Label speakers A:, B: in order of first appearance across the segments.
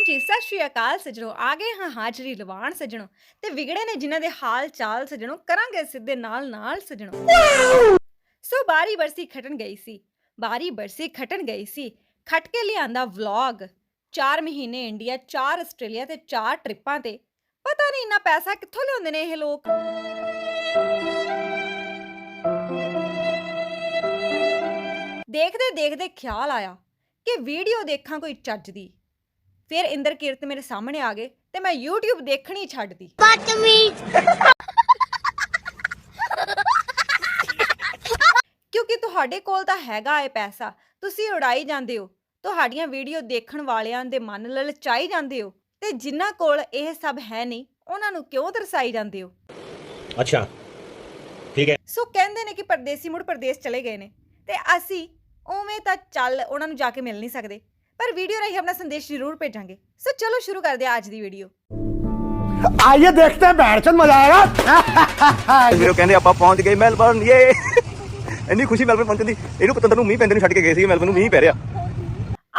A: ਹਾਂਜੀ, ਸਤਿ ਸ਼੍ਰੀ ਅਕਾਲ ਸੱਜਣੋ। ਆ ਗਏ ਹਾਂ ਹਾਜ਼ਰੀ ਲਵਾਣ ਸੱਜਣੋ ਤੇ ਵਿਗੜੇ ਨੇ ਜਿਨ੍ਹਾਂ ਦੇ ਹਾਲ ਚਾਲ ਸੱਜਣੋ, ਕਰਾਂਗੇ ਸਿੱਧੇ ਨਾਲ ਨਾਲ ਸੱਜਣੋ। ਸੋ ਬਾਰੀ ਬਰਸੀ ਖਟਣ ਗਈ ਸੀ, ਬਾਰੀ ਬਰਸੀ ਖਟਣ ਗਈ ਸੀ। ਖਟ ਕੇ ਲਿਆਂਦਾ ਵਲੌਗ 4 ਮਹੀਨੇ ਇੰਡੀਆ 4 ਆਸਟ੍ਰੇਲੀਆ ਤੇ 4 ਟ੍ਰਿਪਾਂ ਤੇ। ਪਤਾ ਨਹੀਂ ਇੰਨਾ ਪੈਸਾ ਕਿੱਥੋਂ ਲਿਆਉਂਦੇ ਨੇ ਇਹ ਲੋਕ। ਦੇਖਦੇ ਦੇਖਦੇ ਖਿਆਲ ਆਇਆ ਕਿ ਵੀਡੀਓ ਦੇਖਾਂ ਕੋਈ ਚੱਜ ਦੀ। ਫਿਰ ਇੰਦਰ ਕੀਰਤ ਮੇਰੇ ਸਾਹਮਣੇ ਆ ਗਏ ਤੇ ਮੈਂ YouTube ਦੇਖਣੀ ਛੱਡਦੀ ਕਿਉਂਕਿ ਤੁਹਾਡੇ ਕੋਲ ਤਾਂ ਹੈਗਾ ਏ ਪੈਸਾ ਤੁਸੀਂ ਉਡਾਈ ਜਾਂਦੇ ਹੋ। ਤੁਹਾਡੀਆਂ ਵੀਡੀਓ ਦੇਖਣ ਵਾਲਿਆਂ ਦੇ ਮਨ ਲਲਚਾਈ ਜਾਂਦੇ ਹੋ ਤੇ ਜਿਨ੍ਹਾਂ ਕੋਲ ਇਹ ਸਭ ਹੈ ਨਹੀਂ ਉਹਨਾਂ ਨੂੰ ਕਿਉਂ ਦਰਸਾਈ ਜਾਂਦੇ ਹੋ?
B: ਅੱਛਾ ਠੀਕ ਹੈ।
A: ਸੋ ਕਹਿੰਦੇ ਨੇ ਕਿ ਪਰਦੇਸੀ ਮੁੜ ਪਰਦੇਸ ਚਲੇ ਗਏ ਨੇ ਤੇ ਅਸੀਂ ਉਵੇਂ ਤਾਂ ਚੱਲ ਉਹਨਾਂ ਨੂੰ ਜਾ ਕੇ ਮਿਲ ਨਹੀਂ ਸਕਦੇ। ਪਰ ਵੀਡੀਓ ਰਾਹੀਂ ਆਪਣਾ ਸੰਦੇਸ਼ ਜ਼ਰੂਰ ਭੇਜਾਂਗੇ। ਸੋ ਚਲੋ ਸ਼ੁਰੂ ਕਰਦੇ ਹਾਂ ਅੱਜ ਦੀ ਵੀਡੀਓ।
C: ਆਈਏ ਦੇਖਦੇ ਹਾਂ ਬੈਠਣ ਮਜ਼ਾ ਆਏਗਾ।
D: ਵੀਰੋ ਕਹਿੰਦੇ ਆਪਾਂ ਪਹੁੰਚ ਗਏ ਮੈਲਬਰਨ ਏ ਇੰਨੀ ਖੁਸ਼ੀ ਮੈਲਬਰਨ ਪਹੁੰਚਣ ਇਹਨੂੰ ਪਤਾ ਤੈਨੂੰ ਮੀਂਹ ਪੈਂਦੇ ਨੂੰ ਛੱਡ ਕੇ ਗਏ ਸੀ ਮੈਲਬਰਨ ਨੂੰ ਮੀਂਹ ਪੈ ਰਿਹਾ।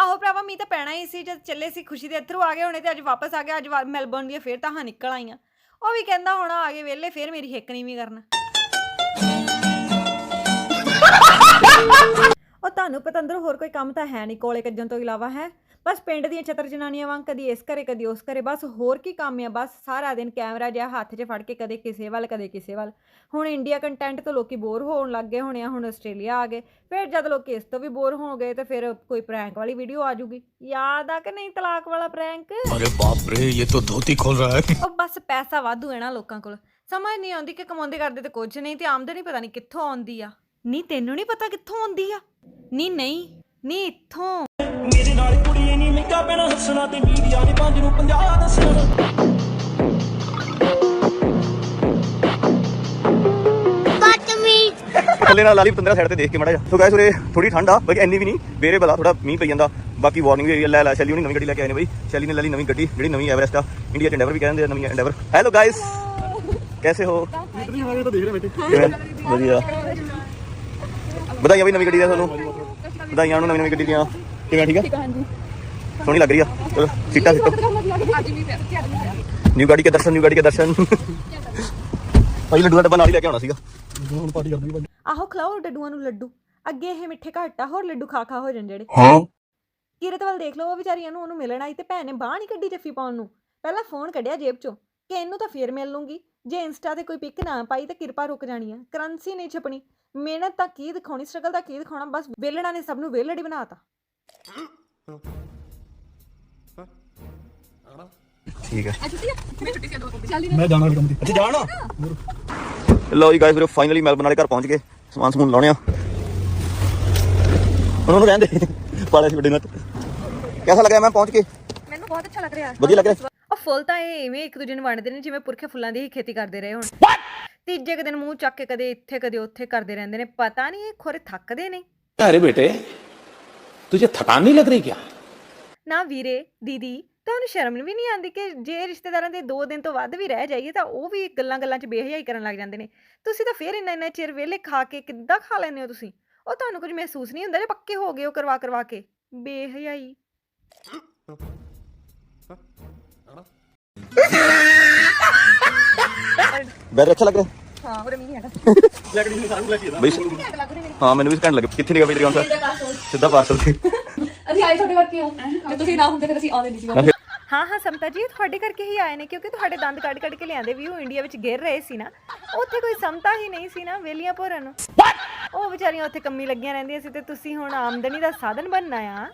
A: ਆਹੋ ਭਰਾਵਾ ਮੀਂਹ ਤਾਂ ਪੈਣਾ ਹੀ ਸੀ ਜਦ ਚੱਲੇ ਸੀ ਖੁਸ਼ੀ ਦੇ ਅਥਰੂ ਆ ਗਏ ਹੋਣੇ ਤੇ ਅੱਜ ਵਾਪਸ ਆ ਗਏ ਅੱਜ ਮੈਲਬਰਨ ਦੀ ਫੇਰ ਤਾਂ ਹਾਂ ਨਿਕਲ ਆਈਆਂ। ਉਹ ਵੀ ਕਹਿੰਦਾ ਹੁਣ ਆ ਗਏ ਵੇਲੇ ਫੇਰ ਮੇਰੀ ਹਿੱਕ ਨਹੀਂ ਵੀ ਕਰਨਾ। ਉਹ ਤੁਹਾਨੂੰ ਪਤੰਦਰ ਹੋਰ ਕੋਈ ਕੰਮ ਤਾਂ ਹੈ ਨਹੀਂ ਕੋਲੇ ਕੱਜਣ ਤੋਂ ਇਲਾਵਾ ਹੈ? ਬਸ ਪਿੰਡ ਦੀਆਂ ਚਤਰ ਜਨਾਨੀਆਂ ਵਾਂਗ ਕਦੀ ਇਸ ਘਰੇ ਕਦੀ ਉਸ ਘਰੇ ਬਸ ਹੋਰ ਕੀ ਕੰਮ ਆ? ਬਸ ਸਾਰਾ ਦਿਨ ਕੈਮਰਾ ਜਿਹਾ ਹੱਥ 'ਚ ਫੜ ਕੇ ਕਦੇ ਕਿਸੇ ਵੱਲ ਕਦੇ ਕਿਸੇ ਵੱਲ। ਹੁਣ ਇੰਡੀਆ ਕੰਟੈਂਟ ਤੋਂ ਲੋਕੀ ਬੋਰ ਹੋਣ ਲੱਗ ਗਏ ਹੋਣੇ ਆ ਹੁਣ ਆਸਟ੍ਰੇਲੀਆ ਆ ਗਏ। ਫਿਰ ਜਦ ਲੋਕ ਇਸ ਤੋਂ ਵੀ ਬੋਰ ਹੋ ਗਏ ਤੇ ਫਿਰ ਕੋਈ ਪ੍ਰੈਂਕ ਵਾਲੀ ਵੀਡੀਓ ਆ ਜੂਗੀ ਯਾਦ ਆ ਕਿ ਨਹੀਂ ਤਲਾਕ ਵਾਲਾ ਪ੍ਰੈਂਕ
E: ਅਰੇ ਬਾਪ ਰੇ ਇਹ ਤਾਂ ਧੋਤੀ ਖੋਲ ਰਹਾ ਹੈ।
A: ਉਹ ਬਸ ਪੈਸਾ ਵਾਧੂ ਹੈ ਨਾ ਲੋਕਾਂ ਕੋਲ। ਸਮਝ ਨਹੀਂ ਆਉਂਦੀ ਕਿ ਕਮਾਉਂਦੇ ਕਰਦੇ ਤੇ ਕੁਝ ਨਹੀਂ ਤੇ ਆਮਦਨੀ ਪਤਾ ਨਹੀਂ ਕਿੱਥੋਂ ਆਉਂਦੀ ਆ। ਨਹੀਂ ਤੈਨੂੰ ਨਹੀਂ ਪਤਾ ਕਿੱਥੋਂ ਆਉਂਦੀ ਆ? ਨਹੀਂ ਨਹੀਂ ਨਹੀਂ ਇੱਥੋਂ।
F: ਮੇਰੇ ਨਾਲ ਕੁੜੀ ਨਹੀਂ ਮਹਿੰਗਾ ਪੈਣਾ ਹੱਸਣਾ ਤੇ ਮੀਡੀਆ ਨੇ ਪੰਜ ਨੂੰ 50 ਦੱਸਣਾ।
D: ਥੱਲੇ ਨਾਲ ਲਾਲੀ ਪਤੰਦਰਾ ਸਾਈਡ ਤੇ ਦੇਖ ਕੇ ਮੜਾ ਜਾ ਸੋ ਗਾਇਸ ਉਰੇ ਥੋੜੀ ਠੰਡ ਆ ਬਾਕੀ ਇੰਨੀ ਵੀ ਨਹੀਂ ਵੇਰੇ ਬਲਾ ਥੋੜਾ ਮੀਂਹ ਪਈ ਜਾਂਦਾ। ਬਾਕੀ ਵਾਰਨਿੰਗ ਵੀ ਲੈ ਲੈ ਸ਼ੈਲੀ ਹੁਣੀ ਨਵੀਂ ਗੱਡੀ ਲੈ ਕੇ ਆਏ ਨੇ ਬਈ। ਸ਼ੈਲੀ ਨੇ ਲੈ ਲਈ ਨਵੀਂ ਗੱਡੀ ਜਿਹੜੀ ਨਵੀਂ ਐਵਰੈਸਟ ਆ। ਇੰਡੀਆ ਚ ਐਂਡੈਵਰ ਵੀ ਕਹਿੰਦੇ ਆ ਨਵੀਂ ਐਂਡੈਵਰ ਹੈਲੋ ਗਾਇਸ ਕੈਸੇ ਹੋ? ਵਧੀਆ। ਵਧਾਈਆਂ ਬਈ ਨਵੀਂ ਗੱਡੀ ਦਾ ਤੁਹਾਨੂੰ। ਵਧਾਈਆਂ ਨੂੰ ਨਵੀਂ ਨਵੀਂ ਗੱਡੀ ਦੀਆਂ। ਕਿਵੇਂ ਠੀਕ ਆ? ਸੋਹਣੀ ਲੱਗ ਰਹੀ ਆ। ਚਲੋ ਸੀਟਾਂ ਸਿੱਟੋ। ਨਿਊ ਗੱਡੀ ਕੇ ਦਰਸ਼ਨ ਨਿਊ ਗੱਡੀ ਕੇ ਦਰਸ਼ਨ। ਭਾਈ ਲੱਡੂ ਦਾ ਡੱਬਾ ਨਾਲ ਹੀ ਲੈ ਕੇ ਆਉਣਾ ਸੀਗਾ।
A: ਆਹੋ ਖਲਾਓ ਡੱਡੂਆਂ ਨੂੰ ਲੱਡੂ। ਅੱਗੇ ਇਹ ਮਿੱਠੇ ਘੱਟ ਆ ਹੋਰ ਲੱਡੂ ਖਾ ਖਾ ਹੋ ਜਾਣ ਜਿਹੜੇ।
E: हाँ
A: ਕੀਰਤ ਵੱਲ ਦੇਖ ਲਓ ਉਹ ਵਿਚਾਰੀਆਂ ਨੂੰ ਉਹਨੂੰ ਮਿਲਣ ਆਈ ਤੇ ਭੈਣ ਨੇ ਬਾਹ ਨਹੀਂ ਕੱਢੀ ਜੱਫੀ ਪਾਉਣ ਨੂੰ। ਪਹਿਲਾਂ ਫੋਨ ਕੱਢਿਆ ਜੇਬ ਚੋਂ। ਕਿ ਇਹਨੂੰ ਤਾਂ ਫੇਰ ਮਿਲ ਲੂੰਗੀ। ਜੇ ਇੰਸਟਾ ਤੇ ਕੋਈ ਪਿਕ ਨਾ ਪਾਈ ਤਾਂ ਕਿਰਪਾ ਰੁਕ ਜਾਣੀ ਆ। ਕਰੰਸੀ ਨਹੀਂ ਛਪਣੀ। ਮਿਹਨਤ ਤਾਂ ਕੀ ਦਿਖਾਉਣੀ ਸਟਰਗਲ ਤਾਂ ਕੀ ਦਿਖਾਉਣਾ ਬਸ ਵੇਲਣਾ ਨੇ ਸਭ ਨੂੰ ਵੇਲੜੀ ਬਣਾਤਾ।
D: ਠੀਕ ਹੈ
E: ਮੈਂ ਜਾਣਾ ਵੀ ਕੰਮ ਤੇ।
D: ਅੱਛਾ ਜਾਣਾ? ਲਓ ਜੀ ਗਾਇਸ ਵੀਰੋ ਫਾਈਨਲੀ ਮੈਲਬਨ ਵਾਲੇ ਘਰ ਪਹੁੰਚ ਗਏ। ਸਮਾਨ ਸਮੂਨ ਲਾਉਣੇ ਆ। ਉਹਨਾਂ ਨੂੰ ਰਹਿੰਦੇ ਪਾਲੇ ਸੀ ਵੱਡੇ ਨਾਲ ਕਿਹਦਾ ਲੱਗਿਆ ਮੈਂ ਪਹੁੰਚ ਕੇ।
A: ਮੈਨੂੰ ਬਹੁਤ ਅੱਛਾ ਲੱਗ ਰਿਹਾ।
D: ਵਧੀਆ ਲੱਗ ਰਿਹਾ।
A: ਫੁੱਲ ਤਾਂ ਇਹ ਐਵੇਂ ਇੱਕ ਦੂਜੇ ਨੂੰ ਵੰਡਦੇ ਨੇ ਜਿਵੇਂ ਪੁਰਖੇ ਫੁੱਲਾਂ ਦੀ ਹੀ ਖੇਤੀ ਕਰਦੇ ਰਹੇ ਹੁਣ ਤੀਜੇ ਕੁ ਦਿਨ ਮੂੰਹ ਚੱਕ ਕੇ ਕਦੇ ਇੱਥੇ ਕਦੇ ਉੱਥੇ ਕਰਦੇ ਰਹਿੰਦੇ ਨੇ ਪਤਾ ਨਹੀਂ ਇਹ ਖੋਰੇ ਥੱਕਦੇ ਨੇ
G: अरे बेटे तुझे थकान नहीं लग रही क्या
A: ਨਾ ਵੀਰੇ ਦੀਦੀ ਤੁਹਾਨੂੰ ਸ਼ਰਮ ਵੀ ਨਹੀਂ ਆਉਂਦੀ ਕਿ ਜੇ ਰਿਸ਼ਤੇਦਾਰਾਂ ਦੇ 2 ਦਿਨ ਤੋਂ ਵੱਧ ਵੀ ਰਹਿ ਜਾਈਏ ਤਾਂ ਉਹ ਵੀ ਗੱਲਾਂ ਗੱਲਾਂ 'ਚ ਬੇਹਯਾਈ ਕਰਨ ਲੱਗ ਜਾਂਦੇ ਨੇ ਤੁਸੀਂ ਤਾਂ ਫੇਰ ਇੰਨਾ ਇੰਨਾ ਚਿਰ ਵਿਹਲੇ ਖਾ ਕੇ ਕਿੱਦਾਂ ਖਾ ਲੈਂਦੇ ਹੋ ਤੁਸੀਂ ਉਹ ਤੁਹਾਨੂੰ ਕੁਝ ਮਹਿਸੂਸ ਨਹੀਂ ਹੁੰਦਾ ਜੇ ਪੱਕੇ ਹੋ ਗਏ ਹੋ ਕਰਵਾ ਕਰਵਾ ਕੇ ਬੇਹਯਾਈ
D: ਬੈਰ ਅੱਛਾ ਲੱਗ ਰਿਹਾ? ਹਾਂ ਉਹ ਮੀਂਹ ਹੈਗਾ। ਬਈ ਹਾਂ ਮੈਨੂੰ ਵੀ ਘੰਟ ਲੱਗੇ ਕਿੱਥੇ ਨਿਕਾ ਮੇਰੀ ਕੌਣ ਸਿੱਧਾ ਪਾਰਸਲ ਤੇ।
H: ਅਸੀਂ ਆਏ ਤੁਹਾਡੇ ਕਰਕੇ ਆ ਜੇ ਤੁਸੀਂ ਨਾ ਹੁੰਦੇ ਫਿਰ ਅਸੀਂ ਆਉਂਦੇ ਨਹੀਂ ਸੀ।
A: ਹਾਂ ਹਾਂ ਸਮਤਾ ਜੀ ਤੁਹਾਡੇ ਕਰਕੇ ਹੀ ਆਏ ਨੇ ਕਿਉਂਕਿ ਤੁਹਾਡੇ ਦੰਦ ਕੱਢ ਕੱਢ ਕੇ ਲਿਆਂਦੇ ਵੀ ਉਹ ਇੰਡੀਆ ਵਿੱਚ ਗਿਰ ਰਹੇ ਸੀ ਨਾ। ਉੱਥੇ ਕੋਈ ਸਮਤਾ ਹੀ ਨਹੀਂ ਸੀ ਨਾ ਵੇਲੀਆਂ ਭੋਰਨ ਨੂੰ। ਉਹ ਵਿਚਾਰੀਆਂ ਉੱਥੇ ਕੰਮੀ ਲੱਗੀਆਂ ਰਹਿੰਦੀਆਂ ਸੀ ਤੇ ਤੁਸੀਂ ਹੁਣ ਆਮਦਨੀ ਦਾ ਸਾਧਨ ਬਣਨਾ ਆ।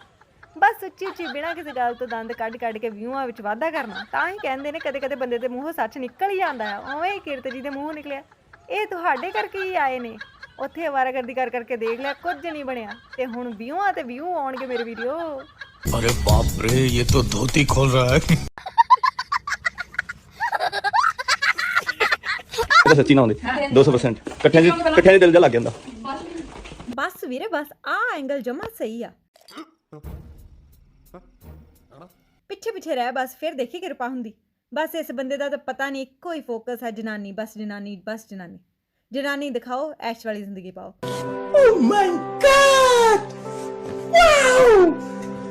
A: ਬਸ ਉੱਚੀ ਉੱਚੀ ਬਿਨਾਂ ਕਿਸੇ ਗੱਲ ਤੋਂ ਦੰਦ ਕੱਢ ਕੱਢ ਕੇ ਵਿਊਆਂ ਵਿੱਚ ਵਾਧਾ ਕਰਨਾ ਤਾਂ ਹੀ ਕਹਿੰਦੇ ਨੇ ਕਦੇ ਕਦੇ ਬੰਦੇ ਦੇ ਮੂੰਹੋਂ ਸੱਚ ਨਿਕਲ ਹੀ ਜਾਂਦਾ ਆ ਉਵੇਂ ਹੀ ਕੀਰਤ ਜੀ ਦੇ ਮੂੰਹੋਂ ਨਿਕਲਿਆ ਇਹ ਤੁਹਾਡੇ ਕਰਕੇ ਹੀ ਆਏ ਨੇ ਉੱਥੇ ਅਵਾਰਾਗਰਦੀ ਕਰ ਕਰਕੇ ਦੇਖ ਲਿਆ ਕੁਝ ਨਹੀਂ ਬਣਿਆ ਤੇ ਹੁਣ ਵਿਊਆਂ ਤੇ ਵਿਊ ਆਉਣਗੇ ਮੇਰੇ ਵੀਡੀਓ
E: अरे बाप रे ये तो धोती खोल रहा है
D: ਇਹ ਤਾਂ ਸੱਚੀ ਨਾ ਹੁੰਦੇ 200% ਇਕੱਠਿਆਂ ਦੀ ਇਕੱਠਿਆਂ ਦੀ ਦਿਲ ਜਾ ਲੱਗ ਜਾਂਦਾ
A: ਬਸ ਵੀਰੇ ਬਸ ਆ ਐਂਗਲ ਜਮਾ ਸਹੀ ਆ ਪਿੱਛੇ ਪਿੱਛੇ ਰਹਿ ਬਸ ਫਿਰ ਦੇਖੀ ਕਿਰਪਾ ਹੁੰਦੀ। ਬਸ ਇਸ ਬੰਦੇ ਦਾ ਤਾਂ ਪਤਾ ਨਹੀਂ ਇੱਕੋ ਹੀ ਫੋਕਸ ਹੈ ਜਨਾਨੀ ਬਸ ਜਨਾਨੀ ਬਸ ਜਨਾਨੀ। ਜਨਾਨੀ ਦਿਖਾਓ ਐਸ਼ ਵਾਲੀ ਜ਼ਿੰਦਗੀ ਪਾਓ।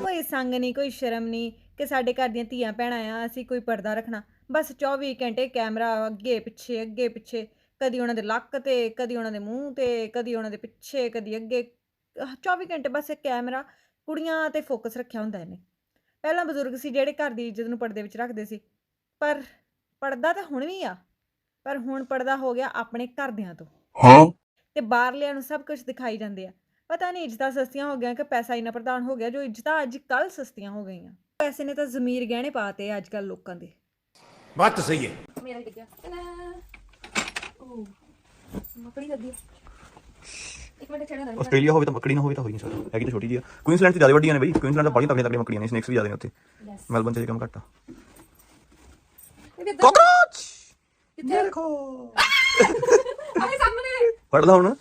A: ਕੋਈ ਸੰਗ ਨਹੀਂ ਕੋਈ ਸ਼ਰਮ ਨਹੀਂ ਕਿ ਸਾਡੇ ਘਰ ਦੀਆਂ ਧੀਆਂ ਭੈਣਾਂ ਆ ਅਸੀਂ ਕੋਈ ਪਰਦਾ ਰੱਖਣਾ। ਬਸ 24 ਘੰਟੇ ਕੈਮਰਾ ਅੱਗੇ ਪਿੱਛੇ ਅੱਗੇ ਪਿੱਛੇ। ਕਦੀ ਉਹਨਾਂ ਦੇ ਲੱਕ ਤੇ ਕਦੀ ਉਹਨਾਂ ਦੇ ਮੂੰਹ ਤੇ ਕਦੀ ਉਹਨਾਂ ਦੇ ਪਿੱਛੇ ਕਦੀ ਅੱਗੇ। ਅਹ 24 ਘੰਟੇ ਬਸ ਇੱਕ ਕੈਮਰਾ ਕੁੜੀਆਂ ਤੇ ਫੋਕਸ ਰੱਖਿਆ ਹੁੰਦਾ ਇਹਨੇ। ਪਹਿਲਾਂ ਬਜ਼ੁਰਗ ਸੀ ਜਿਹੜੇ ਘਰ ਦੀ ਇੱਜ਼ਤ ਨੂੰ ਪਰਦੇ ਵਿੱਚ ਰੱਖਦੇ ਸੀ ਪਰ ਪਰਦਾ ਤਾਂ ਹੁਣ ਵੀ ਆ ਪਰ ਹੁਣ ਪਰਦਾ ਹੋ ਗਿਆ ਆਪਣੇ ਘਰਦਿਆਂ ਤੋਂ।
G: ਹਾਂ।
A: ਤੇ ਬਾਹਰਲਿਆਂ ਨੂੰ ਸਭ ਕੁਝ ਦਿਖਾਈ ਜਾਂਦੇ ਆ। ਪਤਾ ਨਹੀਂ ਇੱਜ਼ਤਾਂ ਸਸਤੀਆਂ ਹੋ ਗਈਆਂ ਕਿ ਪੈਸਾ ਇਨਾ ਪ੍ਰਧਾਨ ਹੋ ਗਿਆ ਜੋ ਇੱਜ਼ਤਾਂ ਅੱਜ ਕੱਲ ਸਸਤੀਆਂ ਹੋ ਗਈਆਂ। ਪੈਸੇ ਨੇ ਤਾਂ ਜ਼ਮੀਰ ਗਹਿਣੇ ਪਾਤੇ ਅੱਜ ਕੱਲ ਲੋਕਾਂ ਦੇ।
C: ਬਾਤ ਸਹੀ ਹੈ।
H: ਮੇਰਾ ਡਿੱਗਿਆ ਉਹ ਮੱਕੜੀ ਲੱਗੀ। ਇੱਕ ਮਿੰਟ
D: ਆਸਟ੍ਰੇਲੀਆ ਹੋਵੇ ਤਾਂ ਮੱਕੜੀ ਨਾ ਹੋਵੇ ਤਾਂ ਹੋਈ ਨਹੀਂ ਸਕਦਾ ਹੈਗੀ ਤਾਂ ਛੋਟੀ ਜੀ ਆ। ਕੁਈਨਸਲੈਂਡ ਤੇ ਜ਼ਿਆਦਾ ਵੱਡੀਆਂ ਨੇ ਬਈ। ਕੁਈਨਸਲੈਂਡ ਤਾਂ ਬੜੀਆਂ ਤਕੜੀਆਂ ਤਕੜੀਆਂ ਮੱਕੜੀਆਂ ਨੇ। ਸਨੇਕਸ ਵੀ ਜ਼ਿਆਦਾ ਨੇ ਉੱਥੇ। ਮੈਲਬਨ ਤੇ ਕੰਮ ਘੱਟ ਆ। ਕਾਕਰੋਚ
H: ਕਿੱਥੇ
D: ਦੇਖੋ।
H: ਆਏ ਸਾਹਮਣੇ।
D: ਫੜ ਲਾ ਹੁਣ।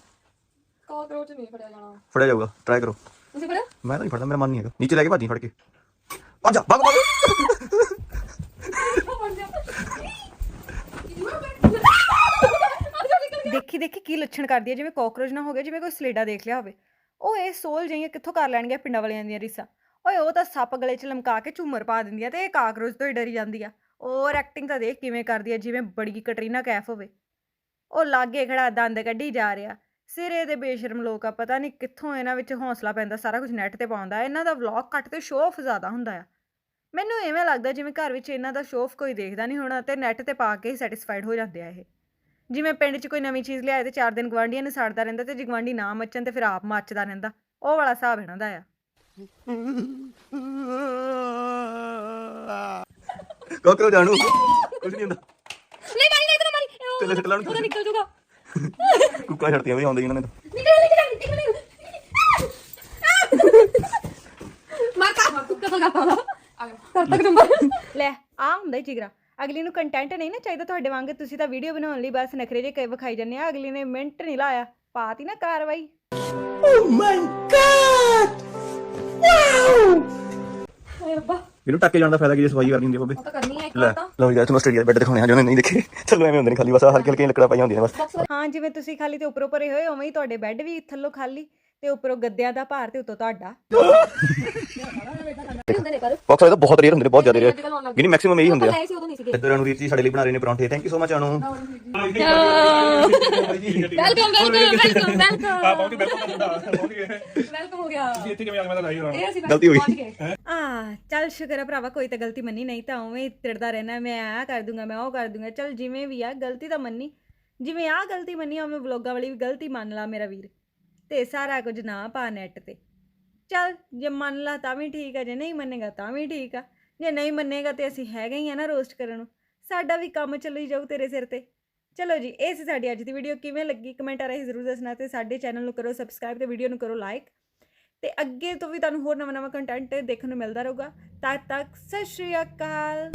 H: ਕਾਕਰੋਚ ਨਹੀਂ ਫੜਿਆ ਜਾਣਾ।
D: ਫੜਿਆ ਜਾਊਗਾ। ਟਰਾਈ ਕਰੋ।
H: ਤੁਸੀਂ ਫੜਿਆ?
D: ਮੈਂ ਤਾਂ ਨਹੀਂ ਫੜਦਾ ਮੇਰਾ ਮਨ ਨਹੀਂ ਹੈਗਾ। ਨੀਚੇ ਲੈ ਕੇ ਭਾਜੀ ਫੜ ਕੇ। ਭੱਜ
H: ਫੜ ਜਾ
A: ਦੇਖੀ ਦੇਖੀ ਕੀ ਲੱਛਣ ਕਰਦੀ ਹੈ? ਜਿਵੇਂ ਕਾਕਰੋਚ ਨਾ ਹੋ ਗਿਆ, ਜਿਵੇਂ ਕੋਈ ਸਲੇਡਾ ਦੇਖ ਲਿਆ ਹੋਵੇ। ਉਹ ਇਹ ਸੋਲ ਜਿਹੀਆਂ ਕਿੱਥੋਂ ਕਰ ਲੈਣਗੇ ਪਿੰਡਾਂ ਵਾਲਿਆਂ ਦੀਆਂ ਰੀਸਾਂ? ਓਏ, ਉਹ ਤਾਂ ਸੱਪ ਗਲੇ 'ਚ ਲਮਕਾ ਕੇ ਝੂਮਰ ਪਾ ਦਿੰਦੀ ਆ ਤੇ ਇਹ ਕਾਕਰੋਚ ਤੋਂ ਹੀ ਡਰੀ ਜਾਂਦੀ ਆ। ਔਰ ਐਕਟਿੰਗ ਤਾਂ ਦੇਖ ਕਿਵੇਂ ਕਰਦੀ ਆ, ਜਿਵੇਂ ਬੜੀ ਕਟਰੀਨਾ ਕੈਫ ਹੋਵੇ। ਉਹ ਲਾਗੇ ਖੜਾ ਦੰਦ ਕੱਢੀ ਜਾ ਰਿਹਾ। ਸਿਰੇ ਦੇ ਬੇਸ਼ਰਮ ਲੋਕ ਆ, ਪਤਾ ਨਹੀਂ ਕਿੱਥੋਂ ਇਹਨਾਂ ਵਿੱਚ ਹੌਸਲਾ ਪੈਂਦਾ, ਸਾਰਾ ਕੁਝ ਨੈਟ ਤੇ ਪਾਉਂਦਾ। ਇਹਨਾਂ ਦਾ ਵਲੌਗ ਘੱਟ ਤੇ ਸ਼ੋਅ ਆਫ ਜ਼ਿਆਦਾ ਹੁੰਦਾ ਆ। ਮੈਨੂੰ ਐਵੇਂ ਲੱਗਦਾ ਜਿਵੇਂ ਘਰ ਵਿੱਚ ਇਹਨਾਂ ਦਾ ਸ਼ੋਅ ਆਫ ਕੋਈ ਦੇਖਦਾ ਨਹੀਂ ਹੋਣਾ ਤੇ ਨੈਟ ਤੇ ਪਾ ਕੇ ਹੀ ਸੈਟੀਸਫਾਈਡ ਹੋ ਜਾਂਦੇ ਆ ਇਹ। ਜਿਵੇਂ ਪਿੰਡ 'ਚ ਕੋਈ ਨਵੀਂ ਚੀਜ਼ ਲਿਆਏ ਤੇ ਚਾਰ ਦਿਨ ਗਵਾਂਢੀਆਂ ਨੂੰ ਸਾੜਦਾ ਰਹਿੰਦਾ ਤੇ ਜੇ ਗਵਾਂਢੀ ਨਾ ਮੱਚਣ ਤੇ ਫਿਰ ਆਪ ਮੱਚਦਾ ਰਹਿੰਦਾ ਉਹ ਵਾਲਾ ਹਿਸਾਬ ਇਹਨਾਂ ਦਾ ਆ।
D: ਕਾਕਰੋਚ ਜਾਣੂ ਕੁਝ ਨਹੀਂ ਹੁੰਦਾ।
H: ਨਹੀਂ ਮਾਰੀ ਨਹੀਂ ਤੈਨੂੰ ਮਾਰੀ।
D: ਚੱਲੇ ਸਿੱਟ ਲਾ
H: ਉਹਦਾ
D: ਉਹਨੂੰ
H: ਨਿਕਲ ਜੂਗਾ।
D: ਕੁੱਕਾ ਛੱਡਤੀਆਂ ਵੀ ਆਉਂਦੇ ਇਹਨਾਂ ਨੇ ਤਾਂ
H: ਨਿਕਲ ਨਿਕਲ ਨਿਕਲ ਨਿਕਲ। ਮਾਰ ਕਾ ਕਦੋਂ ਗਾ ਪਾਲਾ ਆ ਗਿਆ ਕਰ ਤੱਕ ਨੰਬਰ
A: ਲੈ ਆ ਹੁੰਦਾ ਹੀ ਜਿਗਰਾ ਅਗਲੀ ਨੂੰ ਕੰਟੈਂਟ ਨਹੀਂ ਨਾ ਚਾਹੀਦਾ ਤੁਹਾਡੇ ਵਾਂਗ ਤੁਸੀਂ ਤਾਂ ਵੀਡੀਓ ਬਣਾਉਣ ਲਈ ਬਸ ਨਖਰੇ ਜੇ ਕਈ ਵਿਖਾਈ ਜਾਂਦੇ ਆ। ਅਗਲੀ ਨੇ ਮਿੰਟ ਨਹੀਂ ਲਾਇਆ ਪਾਤੀ ਨਾ ਕਾਰਵਾਈ।
H: ਹਾਏ ਰੱਬਾ।
D: ਇਹਨੂੰ ਟੱਕੇ ਜਾਣ ਦਾ ਫਾਇਦਾ ਕੀ ਜੇ ਸਫ਼ਾਈ ਕਰਨੀ ਹੁੰਦੀ ਆ ਬੱਬੇ?
H: ਉਹ ਤਾਂ ਕਰਨੀ ਹੈ ਇੱਕ
D: ਲੈ।
H: ਤਾਂ।
D: ਲਓ ਯਾਰ ਤੁਹਾਨੂੰ ਆਸਟ੍ਰੇਲੀਆ ਦੇ ਬੈੱਡ ਦਿਖਾਉਣੇ ਆ ਜਿਹਨੇ ਨਹੀਂ ਦੇਖੇ। ਚਲੋ ਐਵੇਂ ਹੁੰਦੇ ਨੇ ਖਾਲੀ ਬਸ ਹਲਕੀ ਹਲਕੀ ਲੱਕੜਾਂ ਪਾਈਆਂ ਹੁੰਦੀਆਂ ਨੇ ਬਸ।
A: ਹਾਂ ਜਿਵੇਂ ਤੁਸੀਂ ਖਾਲੀ ਤੇ ਉੱਪਰੋਂ ਭਰੇ ਹੋਏ ਉਵੇਂ ਹੀ ਤੁਹਾਡੇ ਬੈੱਡ ਵੀ ਥੱਲੋਂ ਖਾਲੀ। ਤੇ ਉੱਪਰੋਂ ਗੱਦਿਆਂ ਦਾ ਭਾਰ ਤੇ ਉੱਤੋਂ ਤੁਹਾਡਾ।
D: ਬਾਕਸ ਵਾਲੇ ਤਾਂ ਬਹੁਤ ਰੇਅਰ ਹੁੰਦੇ ਨੇ ਬਹੁਤ ਜ਼ਿਆਦਾ ਰੇਅਰ ਗਿਨੀ ਮੈਕਸਿਮਮ ਇਹੀ ਹੁੰਦੇ ਆ। ਇੱਧਰ ਅਨੁਰੀਤ ਜੀ ਸਾਡੇ ਲਈ ਬਣਾ ਰਹੇ ਨੇ ਪਰੌਂਠੇ। Thank you so much Anu.
H: Welcome welcome welcome welcome ਹੋ ਗਿਆ।
E: ਇੱਥੇ ਕਿਵੇਂ ਆ ਮੈਂ ਤਾਂ ਲਾਈ
H: ਅਸੀਂ
D: ਗਲਤੀ ਹੋ ਗਈ।
A: ਆ ਚੱਲ ਸ਼ੁਕਰ ਆ ਭਰਾਵਾ ਕੋਈ ਤਾਂ ਗਲਤੀ ਮੰਨੀ ਨਹੀਂ ਤਾਂ ਉਵੇਂ ਹੀ ਤਿੜਦਾ ਰਹਿਣਾ ਮੈਂ ਆ ਕਰ ਦੂੰਗਾ ਮੈਂ ਉਹ ਕਰ ਦੂੰਗਾ। ਚੱਲ ਜਿਵੇਂ ਵੀ ਆ ਗਲਤੀ ਤਾਂ ਮੰਨੀ। ਜਿਵੇਂ ਆ ਗਲਤੀ ਮੰਨੀ ਉਵੇਂ ਵਲੋਗਾਂ ਵਾਲੀ ਵੀ ਗਲਤੀ ਮੰਨ ਲਾ ਮੇਰਾ ਵੀਰ। ਤੇ ਸਾਰਾ ਕੁਝ ਨਾ ਪਾ ਨੈਟ ਤੇ। ਚੱਲ, ਜੇ ਮੰਨ ਲਾ ਤਾਂ ਵੀ ਠੀਕ ਆ, ਜੇ ਨਹੀਂ ਮੰਨੇਗਾ ਤਾਂ ਵੀ ਠੀਕ ਆ। ਜੇ ਨਹੀਂ ਮੰਨੇਗਾ ਤੇ ਅਸੀਂ ਹੈਗੇ ਹੀ ਆ ਨਾ ਰੋਸਟ ਕਰਨ ਨੂੰ। ਸਾਡਾ ਵੀ ਕੰਮ ਚੱਲੀ ਜਾਊ ਤੇਰੇ ਸਿਰ ਤੇ। ਚਲੋ ਜੀ, ਇਹ ਸੀ ਸਾਡੀ ਅੱਜ ਦੀ ਵੀਡੀਓ ਕਿਵੇਂ ਲੱਗੀ ਕਮੈਂਟਾਂ ਰਾਹੀਂ ਜ਼ਰੂਰ ਦੱਸਣਾ ਤੇ ਸਾਡੇ ਚੈਨਲ ਨੂੰ ਕਰੋ ਸਬਸਕ੍ਰਾਈਬ ਤੇ ਵੀਡੀਓ ਨੂੰ ਕਰੋ ਲਾਈਕ ਤੇ ਅੱਗੇ ਤੋਂ ਵੀ ਤੁਹਾਨੂੰ ਹੋਰ ਨਵਾਂ ਨਵਾਂ ਕੰਟੈਂਟ ਦੇਖਣ ਨੂੰ ਮਿਲਦਾ ਰਹੂਗਾ। ਤਦ ਤੱਕ ਸਤਿ ਸ਼੍ਰੀ ਅਕਾਲ।